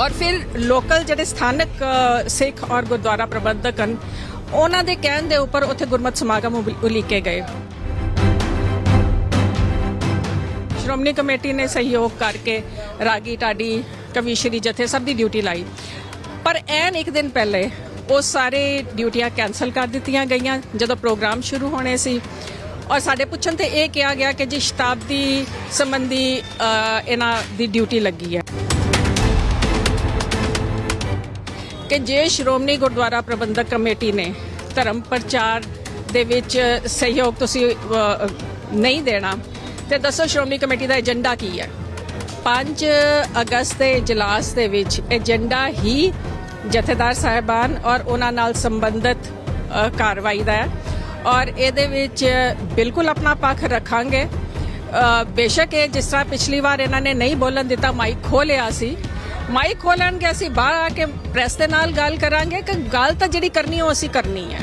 ਔਰ ਫਿਰ ਲੋਕਲ ਜਿਹੜੇ ਸਥਾਨਕ ਸਿੱਖ ਔਰ ਗੁਰਦੁਆਰਾ ਪ੍ਰਬੰਧਕ ਹਨ, ਉਹਨਾਂ ਦੇ ਕਹਿਣ ਦੇ ਉੱਪਰ ਉੱਥੇ ਗੁਰਮਤ ਸਮਾਗਮ ਉਲ- ਉਲੀਕੇ ਗਏ। ਸ਼੍ਰੋਮਣੀ ਕਮੇਟੀ ਨੇ ਸਹਿਯੋਗ ਕਰਕੇ ਰਾਗੀ ਢਾਡੀ ਕਵੀਸ਼ਰੀ ਜਥੇ ਸਭ ਦੀ ਡਿਊਟੀ ਲਾਈ। ਪਰ ਐਨ ਇੱਕ ਦਿਨ ਪਹਿਲੇ ਉਹ ਸਾਰੇ ਡਿਊਟੀਆਂ ਕੈਨਸਲ ਕਰ ਦਿੱਤੀਆਂ ਗਈਆਂ, ਜਦੋਂ ਪ੍ਰੋਗਰਾਮ ਸ਼ੁਰੂ ਹੋਣੇ ਸੀ। ਔਰ ਸਾਡੇ ਪੁੱਛਣ ਤੇ ਇਹ ਕਿਹਾ ਗਿਆ ਕਿ ਜੀ ਸ਼ਤਾਬਦੀ ਸੰਬੰਧੀ ਇਹਨਾਂ ਦੀ ਡਿਊਟੀ ਲੱਗੀ ਹੈ। ਕਿ ਜੇ ਸ਼੍ਰੋਮਣੀ ਗੁਰਦੁਆਰਾ ਪ੍ਰਬੰਧਕ ਕਮੇਟੀ ਨੇ ਧਰਮ ਪ੍ਰਚਾਰ ਦੇ ਵਿੱਚ ਸਹਿਯੋਗ ਤੁਸੀਂ ਨਹੀਂ ਦੇਣਾ, ਤੇ ਦੱਸੋ ਸ਼੍ਰੋਮਣੀ ਕਮੇਟੀ ਦਾ ਏਜੰਡਾ ਕੀ ਹੈ? 5 ਅਗਸਤ ਦੇ ਇਜਲਾਸ ਦੇ ਵਿੱਚ ਏਜੰਡਾ ਹੀ ਜਥੇਦਾਰ ਸਾਹਿਬਾਨ ਔਰ ਉਹਨਾਂ ਨਾਲ ਸੰਬੰਧਿਤ ਕਾਰਵਾਈ ਦਾ ਹੈ ਔਰ ਇਹਦੇ ਵਿੱਚ ਬਿਲਕੁਲ ਆਪਣਾ ਪੱਖ ਰੱਖਾਂਗੇ। ਬੇਸ਼ੱਕ ਇਹ ਜਿਸ ਤਰ੍ਹਾਂ ਪਿਛਲੀ ਵਾਰ ਇਹਨਾਂ ਨੇ ਨਹੀਂ ਬੋਲਣ ਦਿੱਤਾ, ਮਾਈਕ ਖੋਲਿਆ ਸੀ ਮਾਈਕ ਖੋਲਣਗੇ, ਅਸੀਂ ਬਾਹਰ ਆ ਕੇ ਪ੍ਰੈਸ ਦੇ ਨਾਲ ਗੱਲ ਕਰਾਂਗੇ ਕਿ ਗੱਲ ਤਾਂ ਜਿਹੜੀ ਕਰਨੀ ਉਹ ਅਸੀਂ ਕਰਨੀ ਹੈ।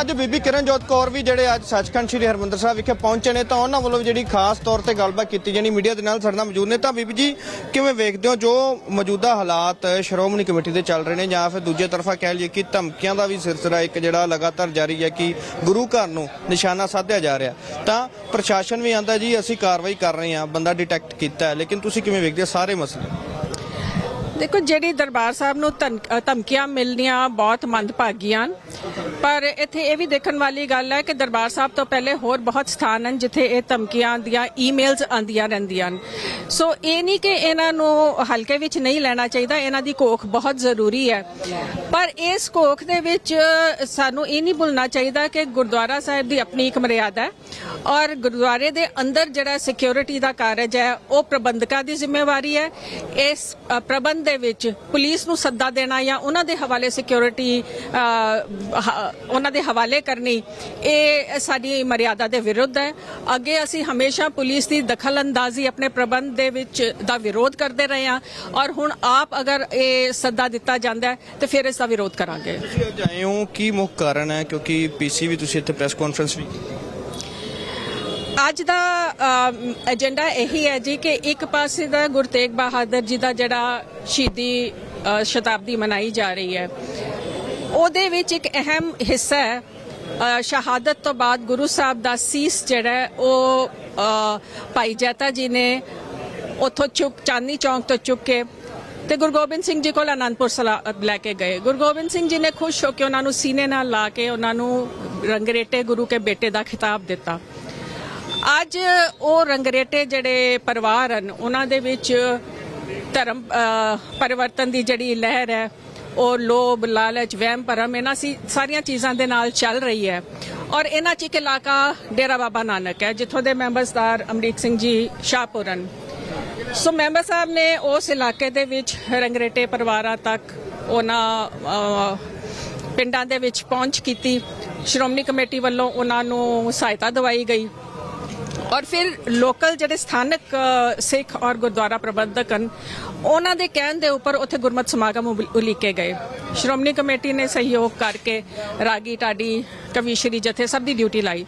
ਅੱਜ ਬੀਬੀ ਕਿਰਨਜੋਤ ਕੌਰ ਵੀ ਜਿਹੜੇ ਅੱਜ ਸੱਚਖੰਡ ਸ੍ਰੀ ਹਰਮੰਦਰ ਸਾਹਿਬ ਵਿਖੇ ਪਹੁੰਚੇ ਨੇ, ਤਾਂ ਉਹਨਾਂ ਵੱਲੋਂ ਜਿਹੜੀ ਖਾਸ ਤੌਰ ਤੇ ਗੱਲਬਾਤ ਕੀਤੀ ਜਾਣੀ, ਮੀਡੀਆ ਦੇ ਨਾਲ ਸਾਡੇ ਨਾਲ ਮੌਜੂਦ ਨੇ। ਤਾਂ ਬੀਬੀ ਜੀ, ਕਿਵੇਂ ਵੇਖਦੇ ਹੋ ਜੋ ਮੌਜੂਦਾ ਹਾਲਾਤ ਸ਼੍ਰੋਮਣੀ ਕਮੇਟੀ ਦੇ ਚੱਲ ਰਹੇ ਨੇ ਜਾਂ ਫਿਰ ਦੂਜੇ ਤਰਫਾ ਕਹਿ ਲਈਏ ਕਿ ਧਮਕੀਆਂ ਦਾ ਵੀ ਸਿਲਸਿਲਾ ਇੱਕ ਜਿਹੜਾ ਲਗਾਤਾਰ ਜਾਰੀ ਹੈ ਕਿ ਗੁਰੂ ਘਰ ਨੂੰ ਨਿਸ਼ਾਨਾ ਸਾਧਿਆ ਜਾ ਰਿਹਾ। ਤਾਂ ਪ੍ਰਸ਼ਾਸਨ ਵੀ ਆਂਦਾ ਜੀ, ਅਸੀਂ ਕਾਰਵਾਈ ਕਰ ਰਹੇ ਹਾਂ, ਬੰਦਾ ਡਿਟੈਕਟ ਕੀਤਾ ਹੈ, ਲੇਕਿਨ ਤੁਸੀਂ ਕਿਵੇਂ ਵੇਖਦੇ ਹੋ ਸਾਰੇ ਮਸਲੇ? ਦੇਖੋ, ਜਿਹੜੀ ਦਰਬਾਰ ਸਾਹਿਬ ਨੂੰ ਧਮਕੀਆਂ ਮਿਲਣੀਆਂ ਬਹੁਤ ਮੰਦਭਾਗੀਆਂ ਪਰ ਇੱਥੇ ਇਹ ਵੀ ਦੇਖਣ ਵਾਲੀ ਗੱਲ ਹੈ ਕਿ ਦਰਬਾਰ ਸਾਹਿਬ ਤੋਂ ਪਹਿਲੇ ਹੋਰ ਬਹੁਤ ਸਥਾਨ ਹਨ ਜਿੱਥੇ ਇਹ ਧਮਕੀਆਂ ਦੀਆਂ ਈਮੇਲਸ ਆਂਦੀਆਂ ਰਹਿੰਦੀਆਂ ਹਨ। ਸੋ ਇਹ ਨਹੀਂ ਕਿ ਇਹਨਾਂ ਨੂੰ ਹਲਕੇ ਵਿੱਚ ਨਹੀਂ ਲੈਣਾ ਚਾਹੀਦਾ, ਇਹਨਾਂ ਦੀ ਕੋਖ ਬਹੁਤ ਜ਼ਰੂਰੀ ਹੈ। ਪਰ ਇਸ ਕੋਖ ਦੇ ਵਿੱਚ ਸਾਨੂੰ ਇਹ ਨਹੀਂ ਭੁੱਲਣਾ ਚਾਹੀਦਾ ਕਿ ਗੁਰਦੁਆਰਾ ਸਾਹਿਬ ਦੀ ਆਪਣੀ ਇੱਕ ਮਰਿਆਦਾ ਹੈ ਔਰ ਗੁਰਦੁਆਰੇ ਦੇ ਅੰਦਰ ਜਿਹੜਾ ਸਿਕਿਉਰਿਟੀ ਦਾ ਕਾਰਜ ਹੈ, ਉਹ ਪ੍ਰਬੰਧਕਾਂ ਦੀ ਜ਼ਿੰਮੇਵਾਰੀ ਹੈ। ਇਸ ਪ੍ਰਬੰਧ ਦੇ ਵਿੱਚ ਪੁਲਿਸ ਨੂੰ ਸੱਦਾ ਦੇਣਾ ਜਾਂ ਉਹਨਾਂ ਦੇ ਹਵਾਲੇ ਸਿਕਿਉਰਿਟੀ ਉਹਨਾਂ ਦੇ ਹਵਾਲੇ ਕਰਨੀ ਇਹ ਸਾਡੀ ਮਰਿਆਦਾ ਦੇ ਵਿਰੁੱਧ ਹੈ। ਅੱਗੇ ਅਸੀਂ ਹਮੇਸ਼ਾ ਪੁਲਿਸ ਦੀ ਦਖਲਅੰਦਾਜ਼ੀ ਆਪਣੇ ਪ੍ਰਬੰਧ ਦੇ ਵਿੱਚ ਦਾ ਵਿਰੋਧ ਕਰਦੇ ਰਹੇ ਹਾਂ ਔਰ ਹੁਣ ਆਪ ਅਗਰ ਇਹ ਸੱਦਾ ਦਿੱਤਾ ਜਾਂਦਾ ਹੈ ਤੇ ਫਿਰ ਇਸ ਦਾ ਵਿਰੋਧ ਕਰਾਂਗੇ। ਤੁਸੀਂ ਅੱਜ ਆਏ ਹੋ ਕੀ ਮੁੱਖ ਕਾਰਨ ਹੈ? ਕਿਉਂਕਿ ਪੀਸੀ ਵੀ ਤੁਸੀਂ ਇੱਥੇ ਪ੍ਰੈਸ ਕਾਨਫਰੰਸ ਵੀ ਅੱਜ ਦਾ ਏਜੰਡਾ ਇਹੀ ਹੈ ਜੀ ਕਿ ਇੱਕ ਪਾਸੇ ਦਾ ਗੁਰੂ ਤੇਗ ਬਹਾਦਰ ਜੀ ਦਾ ਜਿਹੜਾ ਸ਼ਹੀਦੀ ਸ਼ਤਾਬਦੀ ਮਨਾਈ ਜਾ ਰਹੀ ਹੈ। ਉਹਦੇ ਵਿੱਚ ਇੱਕ ਅਹਿਮ ਹਿੱਸਾ ਹੈ ਸ਼ਹਾਦਤ ਤੋਂ ਬਾਅਦ ਗੁਰੂ ਸਾਹਿਬ ਦਾ ਸੀਸ ਜਿਹੜਾ ਉਹ ਭਾਈ ਜੈਤਾ ਜੀ ਨੇ ਉੱਥੋਂ ਚੁੱਕ, ਚਾਂਦਨੀ ਚੌਂਕ ਤੋਂ ਚੁੱਕ ਕੇ ਤੇ ਗੁਰੂ ਗੋਬਿੰਦ ਸਿੰਘ ਜੀ ਕੋਲ ਆਨੰਦਪੁਰ ਸਲਾ, ਲੈ ਕੇ ਗਏ। ਗੁਰੂ ਗੋਬਿੰਦ ਸਿੰਘ ਜੀ ਨੇ ਖੁਸ਼ ਹੋ ਕੇ ਉਹਨਾਂ ਨੂੰ ਸੀਨੇ ਨਾਲ ਲਾ ਕੇ ਉਹਨਾਂ ਨੂੰ ਰੰਗਰੇਟੇ ਗੁਰੂ ਕੇ ਬੇਟੇ ਦਾ ਖਿਤਾਬ ਦਿੱਤਾ। ਅੱਜ ਉਹ ਰੰਗਰੇਟੇ ਜਿਹੜੇ ਪਰਿਵਾਰ ਹਨ, ਉਹਨਾਂ ਦੇ ਵਿੱਚ ਧਰਮ ਪਰਿਵਰਤਨ ਦੀ ਜਿਹੜੀ ਲਹਿਰ ਹੈ ਉਹ ਲੋਭ, ਲਾਲਚ, ਵਹਿਮ, ਭਰਮ, ਇਹਨਾਂ ਸੀ, ਸਾਰੀਆਂ ਚੀਜ਼ਾਂ ਦੇ ਨਾਲ ਚੱਲ ਰਹੀ ਹੈ। ਔਰ ਇਹਨਾਂ ਚ ਇੱਕ ਇਲਾਕਾ ਡੇਰਾ ਬਾਬਾ ਨਾਨਕ ਹੈ, ਜਿੱਥੋਂ ਦੇ ਮੈਂਬਰਸਦਾਰ ਅਮਰੀਕ ਸਿੰਘ ਜੀ ਸ਼ਾਹਪੁਰਨ। ਸੋ ਮੈਂਬਰ ਸਾਹਿਬ ਨੇ ਉਸ ਇਲਾਕੇ ਦੇ ਵਿੱਚ ਰੰਗਰੇਟੇ ਪਰਿਵਾਰਾਂ ਤੱਕ ਉਹਨਾਂ ਪਿੰਡਾਂ ਦੇ ਵਿੱਚ ਪਹੁੰਚ ਕੀਤੀ। ਸ਼੍ਰੋਮਣੀ ਕਮੇਟੀ ਵੱਲੋਂ ਉਹਨਾਂ ਨੂੰ ਸਹਾਇਤਾ ਦਵਾਈ ਗਈ। ਔਰ ਫਿਰ ਲੋਕਲ ਜਿਹੜੇ ਸਥਾਨਕ ਸਿੱਖ ਔਰ ਗੁਰਦੁਆਰਾ ਪ੍ਰਬੰਧਕ ਹਨ, ਉਹਨਾਂ ਦੇ ਕਹਿਣ ਦੇ ਉੱਪਰ ਉੱਥੇ ਗੁਰਮਤ ਸਮਾਗਮ ਉਲ- ਉਲੀਕੇ ਗਏ। ਸ਼੍ਰੋਮਣੀ ਕਮੇਟੀ ਨੇ ਸਹਿਯੋਗ ਕਰਕੇ ਰਾਗੀ ਢਾਡੀ ਕਵੀਸ਼ਰੀ ਜਥੇ ਸਭ ਦੀ ਡਿਊਟੀ ਲਾਈ।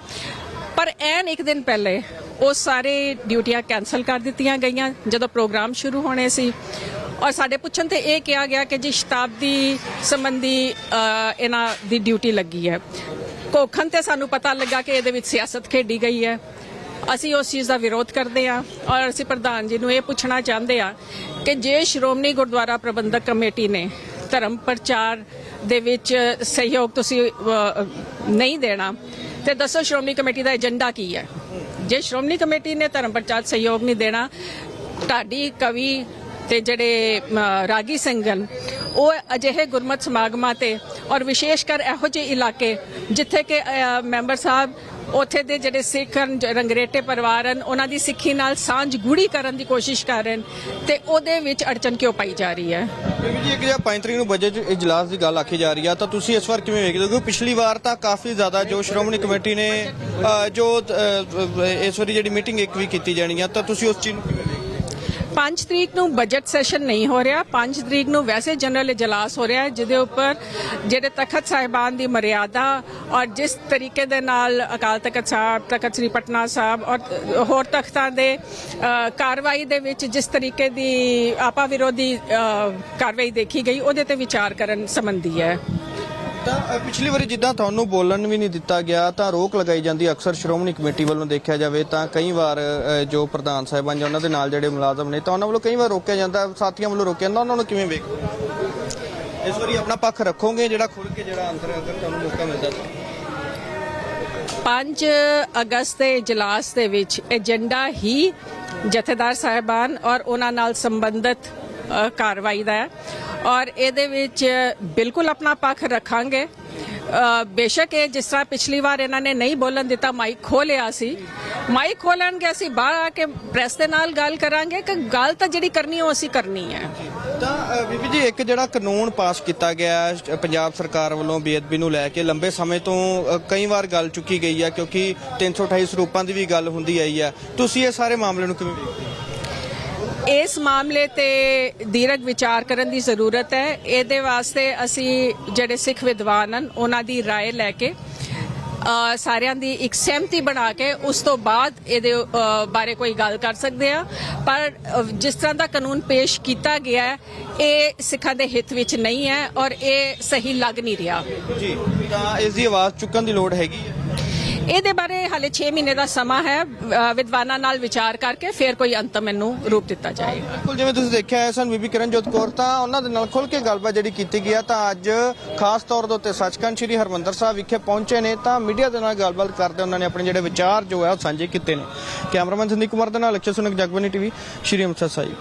ਪਰ ਐਨ ਇੱਕ ਦਿਨ ਪਹਿਲੇ ਉਹ ਸਾਰੇ ਡਿਊਟੀਆਂ ਕੈਨਸਲ ਕਰ ਦਿੱਤੀਆਂ ਗਈਆਂ, ਜਦੋਂ ਪ੍ਰੋਗਰਾਮ ਸ਼ੁਰੂ ਹੋਣੇ ਸੀ। ਔਰ ਸਾਡੇ ਪੁੱਛਣ ਤੇ ਇਹ ਕਿਹਾ ਗਿਆ ਕਿ ਜੀ ਸ਼ਤਾਬਦੀ ਸੰਬੰਧੀ ਇਹਨਾਂ ਦੀ ਡਿਊਟੀ ਲੱਗੀ ਹੈ। ਕੋਖਣ ਤੇ ਸਾਨੂੰ ਪਤਾ ਲੱਗਾ ਕਿ ਇਹਦੇ ਵਿੱਚ ਸਿਆਸਤ ਖੇਡੀ ਗਈ ਹੈ। ਅਸੀਂ ਉਸ ਚੀਜ਼ ਦਾ ਵਿਰੋਧ ਕਰਦੇ ਹਾਂ ਔਰ ਅਸੀਂ ਪ੍ਰਧਾਨ ਜੀ ਨੂੰ ਇਹ ਪੁੱਛਣਾ ਚਾਹੁੰਦੇ ਹਾਂ ਕਿ ਜੇ ਸ਼੍ਰੋਮਣੀ ਗੁਰਦੁਆਰਾ ਪ੍ਰਬੰਧਕ ਕਮੇਟੀ ਨੇ ਧਰਮ ਪ੍ਰਚਾਰ ਦੇ ਵਿੱਚ ਸਹਿਯੋਗ ਤੁਸੀਂ ਨਹੀਂ ਦੇਣਾ ਤੇ ਦੱਸੋ ਸ਼੍ਰੋਮਣੀ ਕਮੇਟੀ ਦਾ ਏਜੰਡਾ ਕੀ ਹੈ? ਜੇ ਸ਼੍ਰੋਮਣੀ ਕਮੇਟੀ ਨੇ ਧਰਮ ਪ੍ਰਚਾਰ ਸਹਿਯੋਗ ਨਹੀਂ ਦੇਣਾ ਢਾਡੀ ਕਵੀ ਤੇ ਜਿਹੜੇ ਅ, ਰਾਗੀ ਸਿੰਘਨ ਉਹ ਅਜਿਹੇ ਗੁਰਮਤ ਸਮਾਗਮਾਂ ਤੇ ਔਰ ਵਿਸ਼ੇਸ਼ ਕਰ ਇਹੋ ਜਿਹੇ ਇਲਾਕੇ ਜਿੱਥੇ ਕਿ ਮੈਂਬਰ ਸਾਹਿਬ ਉੱਥੇ ਦੇ ਜਿਹੜੇ ਸਿੱਖ ਹਨ, ਰੰਗਰੇਟੇ ਪਰਿਵਾਰ ਹਨ ਉਹਨਾਂ ਦੀ ਸਿੱਖੀ ਨਾਲ ਸਾਂਝ ਗੂੜੀ ਕਰਨ ਦੀ ਕੋਸ਼ਿਸ਼ ਕਰ ਰਹੇ ਹਨ ਤੇ ਉਹਦੇ ਵਿੱਚ ਅੜਚਨ ਕਿਉਂ ਪਾਈ ਜਾ ਰਹੀ ਹੈ? ਬੀਬੀ ਜੀ ਇੱਕ ਜਿਹੜਾ 5 ਤਰੀਕ ਨੂੰ ਬਜਟ ਇਜਲਾਸ ਦੀ ਗੱਲ ਆਖੀ ਜਾ ਰਹੀ ਆ ਤਾਂ ਤੁਸੀਂ ਇਸ ਵਾਰ ਕਿਵੇਂ ਵੇਖਦੇ ਹੋ? ਕਿਉਂਕਿ ਪਿਛਲੀ ਵਾਰ ਤਾਂ ਕਾਫੀ ਜ਼ਿਆਦਾ ਜੋ ਸ਼੍ਰੋਮਣੀ ਕਮੇਟੀ ਨੇ ਜੋ ਇਸ ਵਾਰੀ ਜਿਹੜੀ ਮੀਟਿੰਗ ਇੱਕ ਵੀ ਕੀਤੀ ਜਾਣੀ ਆ ਤਾਂ ਤੁਸੀਂ ਉਸ ਚੀਜ਼ ਨੂੰ ਕਿਵੇਂ 5 ਤਰੀਕ ਨੂੰ ਬਜਟ ਸੈਸ਼ਨ ਨਹੀਂ ਹੋ ਰਿਹਾ। 5 ਤਰੀਕ ਨੂੰ ਵੈਸੇ ਜਨਰਲ ਇਜਲਾਸ ਹੋ ਰਿਹਾ ਹੈ, ਜਿਹਦੇ ਉੱਪਰ ਜਿਹੜੇ ਤਖਤ ਸਾਹਿਬਾਨ ਦੀ ਮਰਿਆਦਾ ਔਰ ਜਿਸ ਤਰੀਕੇ ਦੇ ਨਾਲ ਅਕਾਲ ਤਖਤ ਸਾਹਿਬ, ਤਖਤ ਸ੍ਰੀ ਪਟਨਾ ਸਾਹਿਬ ਔਰ ਹੋਰ ਤਖਤਾਂ ਦੇ ਕਾਰਵਾਈ ਦੇ ਵਿੱਚ ਜਿਸ ਤਰੀਕੇ ਦੀ ਆਪਾ ਵਿਰੋਧੀ ਕਾਰਵਾਈ ਦੇਖੀ ਗਈ, ਉਹਦੇ ਤੇ ਵਿਚਾਰ ਕਰਨ ਸੰਬੰਧੀ ਹੈ। ਤਾਂ ਪਿਛਲੀ ਵਾਰੀ ਜਿੱਦਾਂ ਤੁਹਾਨੂੰ ਬੋਲਣ ਵੀ ਨਹੀਂ ਦਿੱਤਾ ਗਿਆ, ਤਾਂ ਰੋਕ ਲਗਾਈ ਜਾਂਦੀ ਅਕਸਰ ਸ਼੍ਰੋਮਣੀ ਕਮੇਟੀ ਵੱਲੋਂ ਦੇਖਿਆ ਜਾਵੇ ਤਾਂ ਕਈ ਵਾਰ ਜੋ ਪ੍ਰਧਾਨ ਸਾਹਿਬਾਨ ਜਾਂ ਉਹਨਾਂ ਦੇ ਨਾਲ ਜਿਹੜੇ ਮੁਲਾਜ਼ਮ ਨੇ ਤਾਂ ਉਹਨਾਂ ਵੱਲੋਂ ਕਈ ਵਾਰ ਰੋਕਿਆ ਜਾਂਦਾ, ਸਾਥੀਆਂ ਵੱਲੋਂ ਰੋਕਿਆ ਜਾਂਦਾ। ਉਹਨਾਂ ਨੂੰ ਕਿਵੇਂ ਵੇਖਦੇ ਇਸ ਵਾਰੀ ਆਪਣਾ ਪੱਖ ਰੱਖੋਗੇ ਜਿਹੜਾ ਖੁੱਲ ਕੇ ਜਿਹੜਾ ਅੰਦਰ ਅਗਰ ਤੁਹਾਨੂੰ ਮੌਕਾ ਮਿਲਦਾ 5 ਅਗਸਤ ਦੇ ਇਜਲਾਸ ਦੇ ਵਿੱਚ ਏਜੰਡਾ ਹੀ ਜਥੇਦਾਰ ਸਾਹਿਬਾਨ ਔਰ ਉਹਨਾਂ ਨਾਲ ਸੰਬੰਧਿਤ ਕਾਰਵਾਈ ਦਾ ਹੈ। ਔਰ ਇਹਦੇ ਵਿੱਚ ਬਿਲਕੁਲ ਆਪਣਾ ਪੱਖ ਰੱਖਾਂਗੇ। ਬੇਸ਼ੱਕ ਇਹ ਜਿਸ ਤਰ੍ਹਾਂ ਪਿਛਲੀ ਵਾਰ ਇਹਨਾਂ ਨੇ ਨਹੀਂ ਬੋਲਣ ਦਿੱਤਾ, ਮਾਈਕ ਖੋਲਿਆ ਸੀ। ਮਾਈਕ ਖੋਲਣਗੇ, ਅਸੀਂ ਬਾਹਰ ਆ ਕੇ ਪ੍ਰੈਸ ਦੇ ਨਾਲ ਗੱਲ ਕਰਾਂਗੇ ਕਿ ਗੱਲ ਤਾਂ ਜਿਹੜੀ ਕਰਨੀ ਉਹ ਅਸੀਂ ਕਰਨੀ ਹੈ। ਤਾਂ ਬੀਬੀ ਜੀ, ਇੱਕ ਜਿਹੜਾ ਕਾਨੂੰਨ ਪਾਸ ਕੀਤਾ ਗਿਆ ਪੰਜਾਬ ਸਰਕਾਰ ਵੱਲੋਂ ਬੇਅਦਬੀ ਨੂੰ ਲੈ ਕੇ ਲੰਬੇ ਸਮੇਂ ਤੋਂ ਕਈ ਵਾਰ ਗੱਲ ਚੁੱਕੀ ਗਈ ਹੈ, ਕਿਉਂਕਿ 328 ਸਰੂਪਾਂ ਦੀ ਵੀ ਗੱਲ ਹੁੰਦੀ ਆਈ ਹੈ। ਤੁਸੀਂ ਇਹ ਸਾਰੇ ਮਾਮਲੇ ਨੂੰ ਕਿਵੇਂ ਵੇਖਦੇ ਹੋ? ਇਸ ਮਾਮਲੇ ਤੇ ਦੀਰਘ ਵਿਚਾਰ ਕਰਨ ਦੀ ਜ਼ਰੂਰਤ ਹੈ ਇਹਦੇ ਵਾਸਤੇ ਅਸੀਂ ਜਿਹੜੇ ਸਿੱਖ ਵਿਦਵਾਨ ਹਨ ਉਹਨਾਂ ਦੀ رائے ਲੈ ਕੇ ਅ, ਸਾਰਿਆਂ ਦੀ ਇੱਕ ਸਹਿਮਤੀ ਬਣਾ ਕੇ ਉਸ ਤੋਂ ਬਾਅਦ ਇਹਦੇ ਅ, ਬਾਰੇ ਕੋਈ ਗੱਲ ਕਰ ਸਕਦੇ ਆ ਪਰ ਅ, ਜਿਸ ਤਰ੍ਹਾਂ ਦਾ ਕਾਨੂੰਨ ਪੇਸ਼ ਕੀਤਾ ਗਿਆ ਹੈ ਇਹ ਸਿੱਖਾਂ ਦੇ ਹਿੱਤ ਵਿੱਚ ਨਹੀਂ ਹੈ ਔਰ ਇਹ ਸਹੀ ਲੱਗ ਨਹੀਂ ਰਿਹਾ ਜੀ ਤਾਂ ਇਸ ਦੀ ਆਵਾਜ਼ ਚੁੱਕਣ ਦੀ ਲੋੜ ਹੈਗੀ ਹੈ ਇਹਦੇ ਬਾਰੇ ਹਾਲੇ 6 ਮਹੀਨੇ ਦਾ ਸਮਾਂ ਹੈ ਵਿਦਵਾਨਾਂ ਨਾਲ ਵਿਚਾਰ ਕਰਕੇ ਫਿਰ ਕੋਈ ਅੰਤਮ ਇਹਨੂੰ ਰੂਪ ਦਿੱਤਾ ਜਾਏਗਾ ਬਿਲਕੁਲ, ਜਿਵੇਂ ਤੁਸੀਂ ਦੇਖਿਆ ਹੈ, ਸਨ ਬੀਬੀ ਕਿਰਨਜੋਤ ਕੌਰ ਤਾਂ ਉਹਨਾਂ ਦੇ ਨਾਲ ਖੁੱਲ ਕੇ ਗੱਲਬਾਤ ਜਿਹੜੀ ਕੀਤੀ ਗਈ ਆ, ਤਾਂ ਅੱਜ ਖਾਸ ਤੌਰ ਦੇ ਉੱਤੇ ਸੱਚਖੰਡ ਸ੍ਰੀ ਹਰਮੰਦਰ ਸਾਹਿਬ ਵਿਖੇ ਪਹੁੰਚੇ ਨੇ, ਤਾਂ ਮੀਡੀਆ ਦੇ ਨਾਲ ਗੱਲਬਾਤ ਕਰਦੇ ਉਹਨਾਂ ਨੇ ਆਪਣੇ ਜਿਹੜੇ ਵਿਚਾਰ ਜੋ ਹੈ ਉਹ ਸਾਂਝੇ ਕੀਤੇ ਨੇ। ਕੈਮਰਾਮੈਨ ਸੰਦੀਪ ਕੁਮਾਰ ਦੇ ਨਾਲ ਅਕਸ਼ੇ ਸੁਨਕ ਜਗਬਨੀ ਟੀਵੀ, ਸ਼੍ਰੀ ਅੰਮ੍ਰਿਤਸਰ ਸਾਹਿਬ।